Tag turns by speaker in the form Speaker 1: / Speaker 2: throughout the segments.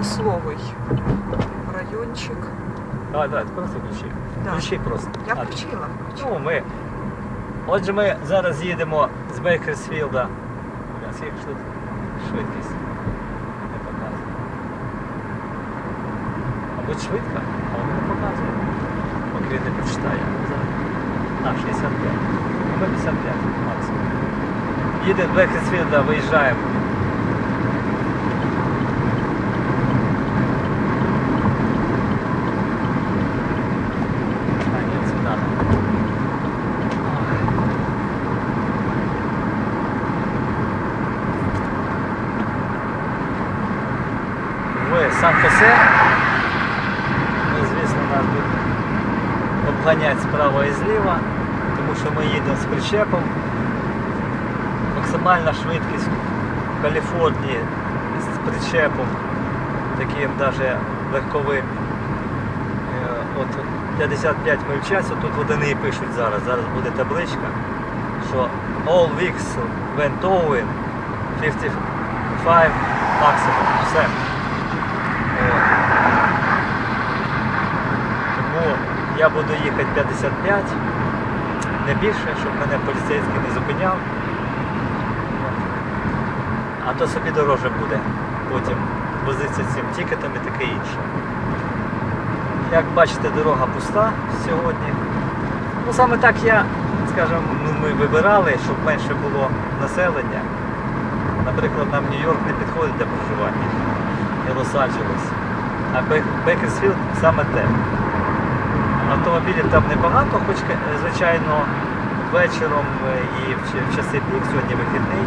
Speaker 1: промисловий райончик.
Speaker 2: Давай, давай, просто ключі.
Speaker 1: Да.
Speaker 2: Ключі просто.
Speaker 1: Я
Speaker 2: А,
Speaker 1: включила.
Speaker 2: Ну, ми. Отже, ми зараз їдемо з Бейкерсфілда. Скільки ж тут швидкість? Не показує. Мабуть, швидка, але не показує. Поки він не прочитає. А, 65. Ну, Ми 55 максимум. Їдемо з Бейкерсфілда, виїжджаємо. А, ні, це надо. в Сан-Хосе. Ну, звісно, нас будуть обганяти справа і зліва, тому що ми їдемо з причепом. Максимальна швидкість в Каліфорнії з причепом, таким навіть легковим. е, От 55 миль в час, тут водяні пишуть зараз, зараз буде табличка, що all weeks when towing 55 maximum. Все. От. Тому я буду їхати 55, не більше, щоб мене поліцейський не зупиняв. А то собі дороже буде потім возитися цим тікетом і таке інше. Як бачите, дорога пуста сьогодні. Ну саме так я, скажімо, ну, ми вибирали, щоб менше було населення. Наприклад, нам Нью-Йорк не підходить для проживання і Лос-Анджелес. А Бек- Бекерсфілд саме те. Автомобілів там небагато, хоч, е, звичайно, вечором е, і в часи пік, сьогодні вихідний,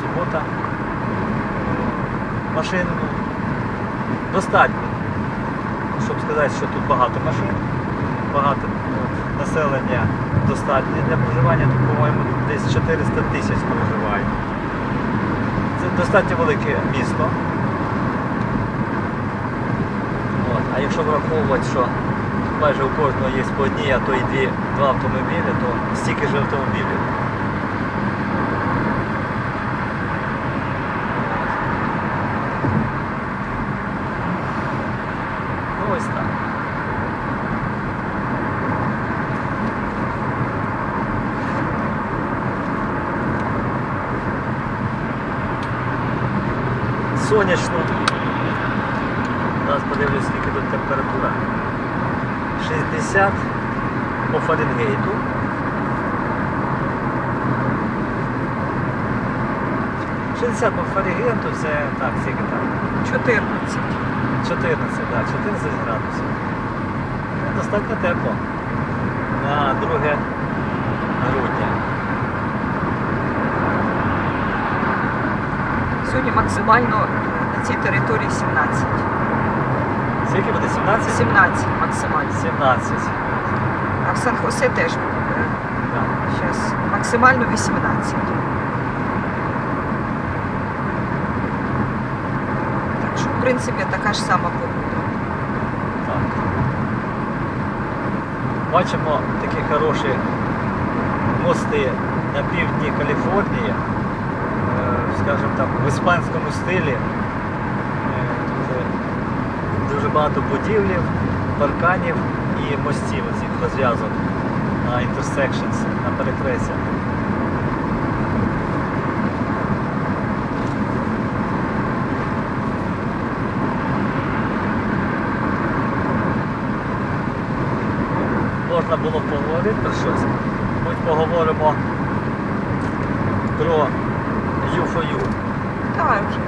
Speaker 2: субота. Машин достатньо, щоб сказати, що тут багато машин, багато е, населення достатньо для проживання. Тут, по-моєму, десь 400 тисяч проживає. Це достатньо велике місто. От. А якщо враховувати, що майже у кожного є по одній, а то і дві, два автомобілі, то стільки ж автомобілів. Ось так. Сонячно. Зараз подивлюсь, скільки тут температура. 60 по Фаренгейту. Шістдесят по Фаренгейту це так, скільки там?
Speaker 1: 14.
Speaker 2: 14, да, 14 градусів. Достатньо тепло. На 2 грудня.
Speaker 1: Сьогодні максимально на цій території 17.
Speaker 2: Скільки буде? 17?
Speaker 1: 17 максимально.
Speaker 2: 17.
Speaker 1: А в Сан-Хосе теж буде.
Speaker 2: Да.
Speaker 1: Зараз максимально 18. Так що, в принципі, така ж сама погода.
Speaker 2: Так. Бачимо такі хороші мости на півдні Каліфорнії, е, скажімо так, в іспанському стилі. Дуже багато будівлів, парканів і мостів цих розв'язок на intersections, на перекрестях. можна було поговорити про щось. Ми поговоримо про U4U.
Speaker 1: Давай вже.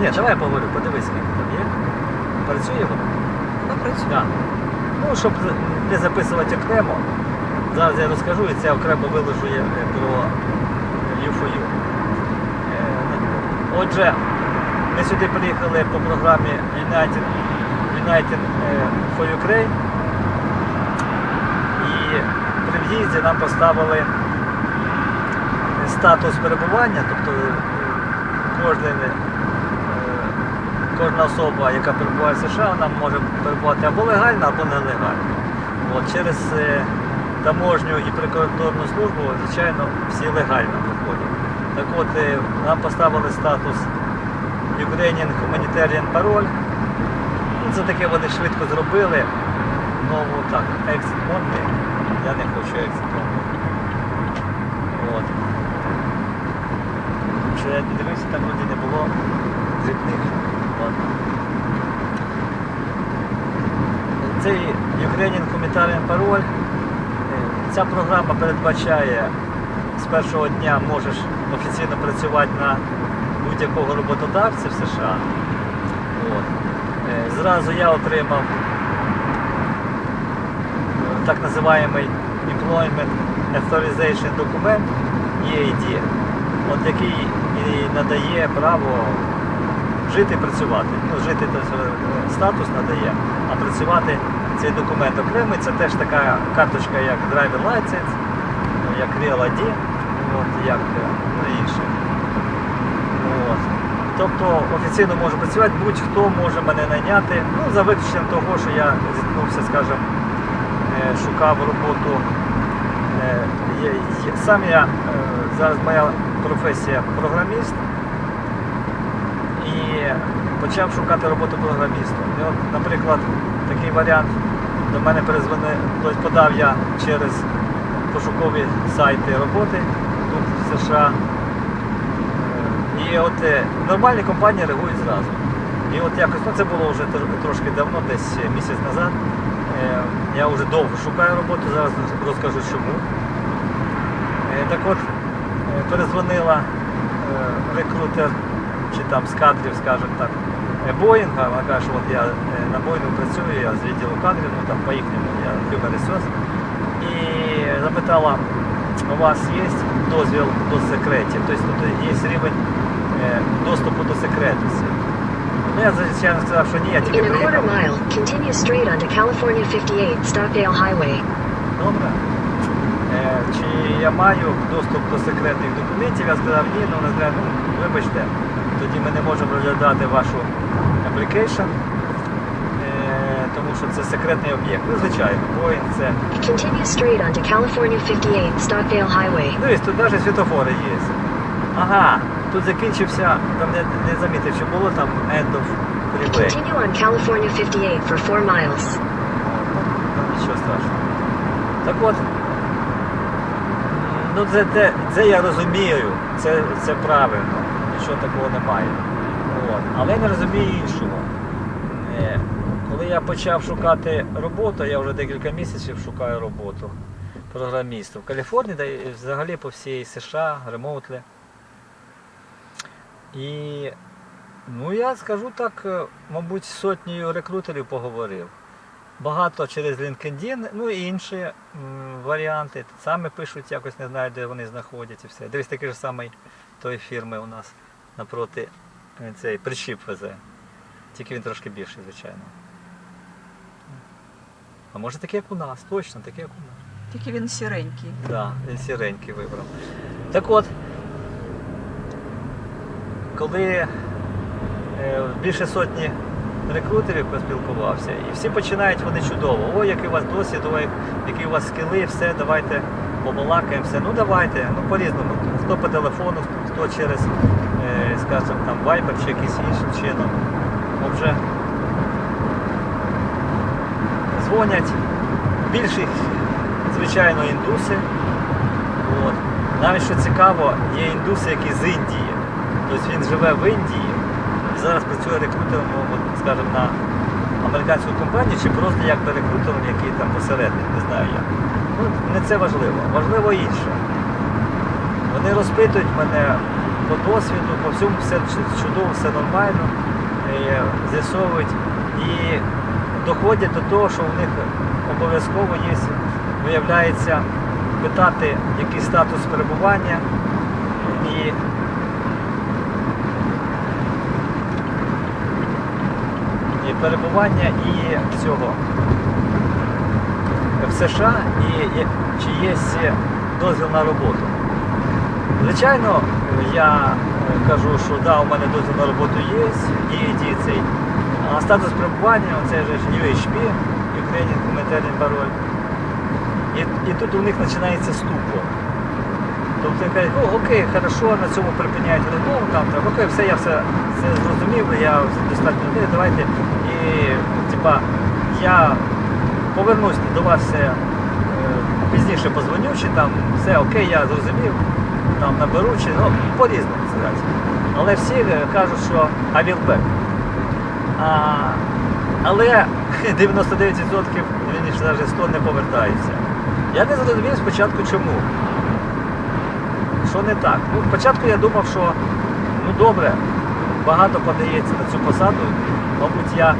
Speaker 2: Ні, давай я поговорю, подивись, як там є. Працює воно?
Speaker 1: Воно працює.
Speaker 2: Так. Ну, щоб не записувати окремо, зараз я розкажу і це окремо виложу я, е, про U4U. Е, Отже, ми сюди приїхали по програмі United, United е, for Ukraine. І при в'їзді нам поставили статус перебування, тобто кожен, кожна особа, яка перебуває в США, вона може перебувати або легально, або нелегально. От, через е, таможню і прикордонну службу, звичайно, всі легально проходять. Так от, е, нам поставили статус Ukrainian Humanitarian Parole, Ну, це таке вони швидко зробили. Нову так, exit only. Я не хочу exit only. От. Дивився, там вроді не було дрібних. Цей Ukrainian Humanitarian Parole, ця програма передбачає з першого дня можеш офіційно працювати на будь-якого роботодавця в США. От. Е, Зразу я отримав е, так називаємий Employment Authorization документ EAD, от який і надає право жити і працювати. Ну, жити то е, статус надає, а працювати цей документ окремий, це теж така карточка, як Driver License, як Real ID, от, як ну, інше. От. Тобто офіційно можу працювати, будь-хто може мене найняти. Ну, за виключенням того, що я зіткнувся, скажімо, е, шукав роботу. Е, Сам я е, зараз моя професія програміст почав шукати роботу програмістом. І от, наприклад, такий варіант до мене перезвонив, тобто подав я через пошукові сайти роботи тут в США. Е, І от е, нормальні компанії реагують зразу. І от якось, ну це було вже трошки давно, десь місяць назад. Е, Я вже довго шукаю роботу, зараз розкажу чому. Е, Так от, е, перезвонила е, рекрутер чи там з кадрів, скажімо так, е, Боїнга, вона каже, що от я е, на Боїнгу працюю, я з відділу кадрів, ну там по їхньому я human resource. І запитала, у вас є дозвіл до секретів, тобто тут є рівень е, доступу до секретності. Ну, я звичайно сказав, що ні, я тільки приїхав.
Speaker 3: mile, continue straight onto California 58 Stockdale Highway.
Speaker 2: Добре. Е, чи я маю доступ до секретних документів? Я сказав ні, ну вона сказала, ну вибачте, тоді ми не можемо розглядати вашу application, е, тому що це секретний об'єкт. Ну, звичайно, воїн це.
Speaker 3: Continue straight onto California 58 Stockdale Highway.
Speaker 2: Дивись, тут навіть світофори є. Ага, тут закінчився, там не, не замітив, чи було там end of freeway.
Speaker 3: Continue on California 58 for 4 miles.
Speaker 2: Ну, Нічого страшного. Так от, ну це, це, це я розумію, це, це правильно, нічого такого немає. От. Але я не розумію іншого. Е, Коли я почав шукати роботу, я вже декілька місяців шукаю роботу програмісту в Каліфорнії, та взагалі по всій США, ремоутлі. І ну я скажу так, е, мабуть, з сотнею рекрутерів поговорив. Багато через LinkedIn, ну і інші м, варіанти. Саме пишуть, якось не знаю, де вони знаходяться. і. Дивись, такий ж самий тої фірми у нас напроти е, цей прищіп везе. Тільки він трошки більший, звичайно. А може таке, як у нас, точно, таке, як у нас.
Speaker 1: Тільки він сіренький.
Speaker 2: Так, да, він сіренький вибрав. Так от, коли е, більше сотні рекрутерів поспілкувався, і всі починають вони чудово. Ой, який у вас досвід, ой, які у вас скіли, все, давайте побалакаємо, все. Ну давайте, ну по-різному. Хто по телефону, хто через, е, скажімо, там Viber чи якийсь іншим чином. Отже, дзвонять більшість, звичайно, індуси. От. Навіть що цікаво, є індуси, які з Індії. Тобто він живе в Індії і зараз працює рекрутером, скажімо, на американську компанію чи просто якби рекрутером, який там посередник, не знаю як. Ну, не це важливо, важливо інше. Вони розпитують мене по досвіду, по всьому все чудово, все нормально, е, з'ясовують. І доходять до того, що в них обов'язково є, виявляється, питати, який статус перебування. І і перебування і цього в США і чи є дозвіл на роботу. Звичайно, я е, кажу, що да, у мене дозвіл на роботу є, і цей. А статус перебування, оце же ж UHP, Ukrainian Humanitarian Parole. І, і тут у них починається ступор. Тобто кажуть, окей, хорошо, на цьому припиняють розмову, там, там, окей, все, я все це зрозумів, я достатньо людей, давайте. І типа, я повернусь до вас е, пізніше позвоню, чи там все окей, я зрозумів, там наберу, чи ну, по-різному сказати. Але всі е, кажуть, що I will back. А, але 99% ніж навіть 100 не повертаються. Я не зрозумів спочатку чому. Що не так? Ну, спочатку я думав, що ну добре, багато подається на цю посаду, мабуть, я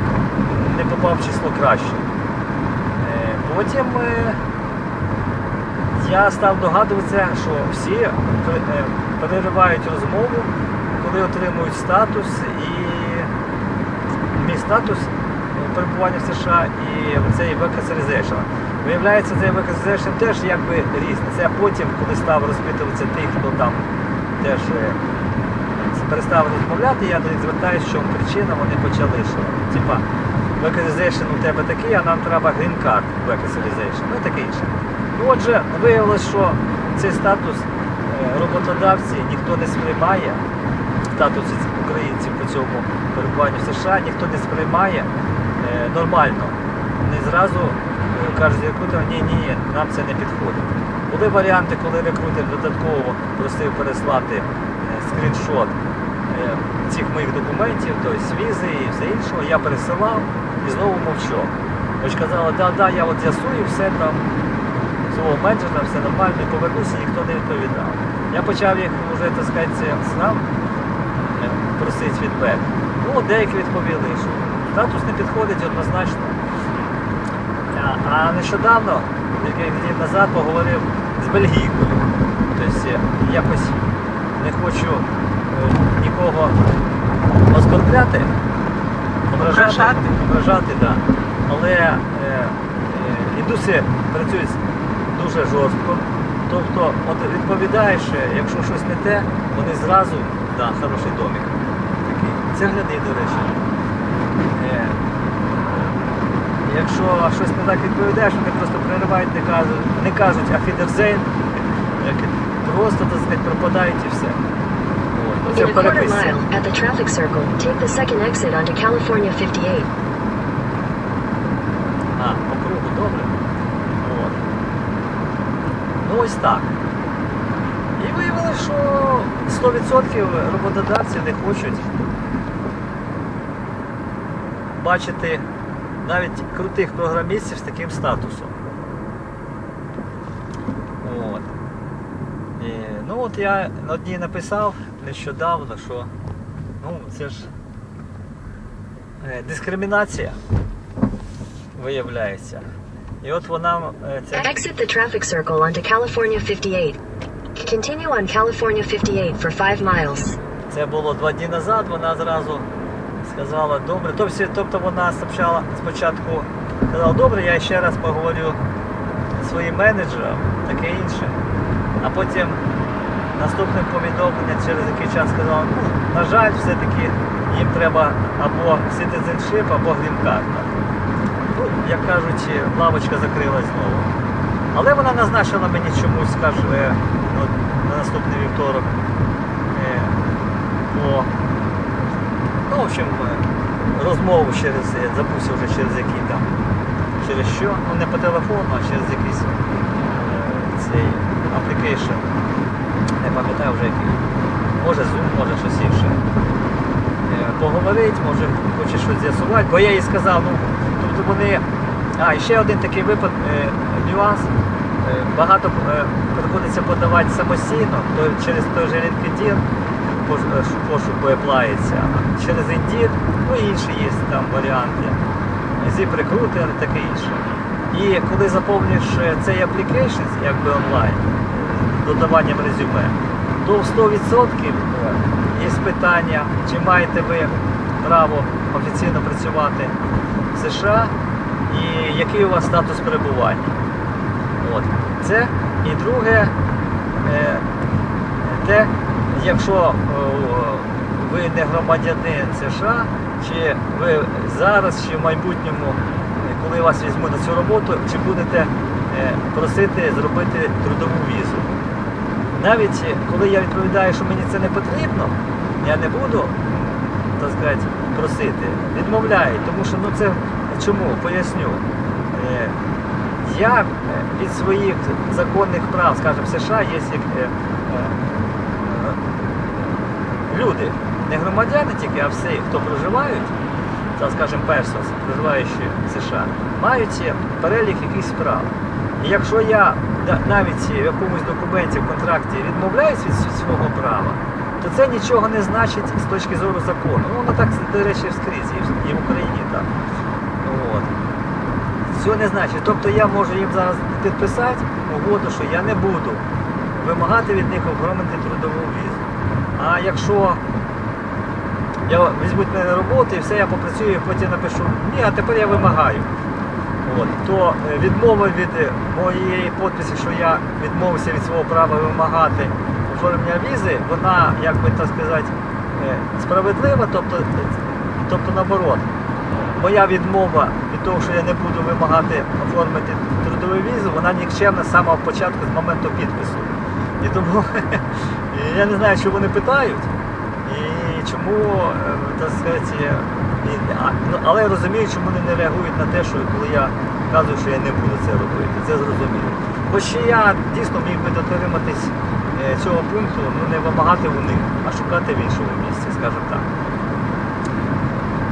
Speaker 2: не попав в число краще. Е, Потім е, я став догадуватися, що всі е, переривають розмову, коли отримують статус і мій статус е, перебування в США і цей векасерізейшн. Виявляється, цей векасерізейшн теж якби різний. Це потім, коли став розпитуватися тих, хто там теж е, перестав розмовляти, я до них звертаюся, що причина вони почали, що типа векасерізейшн у тебе такий, а нам треба грін-карт векасерізейшн, ну і таке інше. Отже, виявилось, що цей статус е, роботодавці ніхто не сприймає, статус українців по цьому перебуванню в США ніхто не сприймає е, нормально. Не зразу е, кажуть рекрутерам, ні, ні, нам це не підходить. Були варіанти, коли рекрутер додатково просив переслати скріншот цих моїх документів, тобто візи і все іншого, я пересилав і знову мовчав. Хоч казали, да, да, я от з'ясую все там свого менеджера, все нормально, і повернуся, ніхто не відповідав. Я почав їх вже, так сказати, сам е, просити фідбек. Ну, деякі відповіли, що статус не підходить однозначно. А, а нещодавно, кілька днів назад, поговорив з бельгійкою. Тобто е, якось не хочу е, нікого оскорбляти, ображати,
Speaker 1: Ображати.
Speaker 2: ображати да. але е, е, індуси працюють дуже жорстко. Тобто, от відповідаєш, якщо щось не те, вони зразу, да, хороший домик. Такий. Це гляди, до речі. Е, якщо щось не так відповідаєш, вони просто переривають, не кажуть, не кажуть афідерзейн, просто, так сказати, пропадають і все. От, Оце
Speaker 3: a quarter
Speaker 2: переписці.
Speaker 3: mile, at the traffic circle, take the second exit onto California 58.
Speaker 2: А, по кругу, добре. От. Ну ось так. І виявилося, що 100% роботодавці не хочуть бачити навіть крутих програмістів з таким статусом. От. І, ну от я одній написав нещодавно, що ну, це ж е, дискримінація виявляється. І от вона е, ця
Speaker 3: Exit the traffic circle onto California 58. Continue on California 58 for 5 miles.
Speaker 2: Це було два дні назад, вона зразу сказала, добре. Тобто, вона спочатку, спочатку сказала, добре, я ще раз поговорю зі своїм менеджером, таке інше. А потім наступне повідомлення через який час сказала, ну, на жаль, все-таки їм треба або citizenship, або грін-карта. Ну, як кажуть, лавочка закрилась знову. Але вона назначила мені чомусь, каже, от, на наступний вівторок е, по, ну, в общем, е, розмову через, забувся вже через який там, через що, ну не по телефону, а через якийсь е, цей application. Не пам'ятаю вже який. Може Zoom, може щось інше. Поговорить, може хоче щось з'ясувати, бо я їй сказав, ну, тобто вони. А, ще один такий випад, е, нюанс. Е, багато е, приходиться подавати самостійно, то через той же LinkedIn е, еплається, а через Indeed, ну і інші є там варіанти. Zip Recruiter і таке інше. І коли заповнюєш е, цей application, якби онлайн, додаванням резюме, то в 100% є питання, чи маєте ви право офіційно працювати в США і який у вас статус перебування. От. Це і друге, е, те, якщо е, ви не громадянин США, чи ви зараз, чи в майбутньому, е, коли вас візьмуть на цю роботу, чи будете е, просити зробити трудову візу. Навіть коли я відповідаю, що мені це не потрібно, я не буду, так сказати, просити. Відмовляють, тому що ну це чому? Поясню. Е, Я е, від своїх законних прав, скажімо, в США є як е, люди, не громадяни тільки, а всі, хто проживають, скажімо, persons, проживаючи в США, мають перелік якихось прав. Якщо я навіть в якомусь документі в контракті відмовляюсь від свого права, то це нічого не значить з точки зору закону. Ну, воно так, до речі, скрізь, і в Україні так. От. Цього не значить. Тобто я можу їм зараз підписати угоду, що я не буду вимагати від них оформити трудову візу. А якщо я візьмуть мене на роботу і все, я попрацюю, і потім напишу, ні, а тепер я вимагаю. От, то е, відмова від е, моєї підписи, що я відмовився від свого права вимагати оформлення візи, вона, як би так сказати, е, справедлива, тобто, тобто наоборот. Моя відмова від того, що я не буду вимагати оформити трудову візу, вона нікчемна з самого початку, з моменту підпису. І тому я не знаю, що вони питають, і чому, так сказати, ну, але я розумію, чому вони не реагують на те, що коли я кажу, що я не буду це робити. Це зрозуміло. Хоч я дійсно міг би дотриматись е, цього пункту, ну не вимагати у них, а шукати в іншому місці, скажімо так.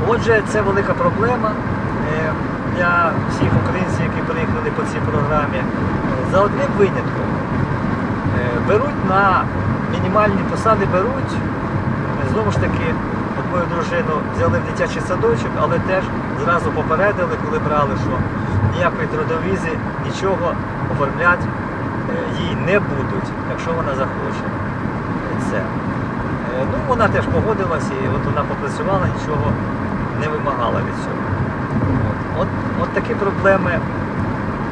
Speaker 2: Отже, це велика проблема е, для всіх українців, які приїхали по цій програмі. За одним винятком е, беруть на мінімальні посади, беруть, знову ж таки, от мою дружину взяли в дитячий садочок, але теж зразу попередили, коли брали, що ніякої трудовізи, нічого оформляти е, їй не будуть, якщо вона захоче. Це. Е, Ну, вона теж погодилась і от вона попрацювала, нічого не вимагала від цього. От, от, от такі проблеми